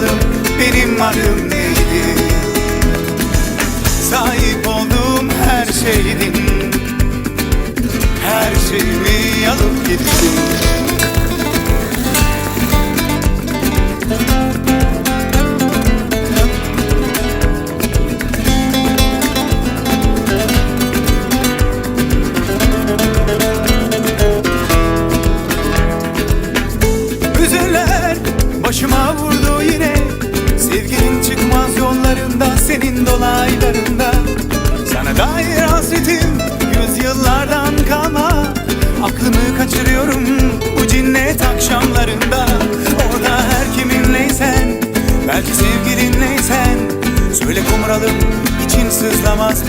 bakalım benim adım neydi Sahip olduğum her şeydin Her şeyimi alıp gittin yollarında Senin dolaylarında. Sana dair hasretim Yüzyıllardan kalma. Aklımı kaçırıyorum Bu cinnet akşamlarında. Orada her kiminleysen Belki sevgilinleysen Söyle kumralım için sızlamaz mı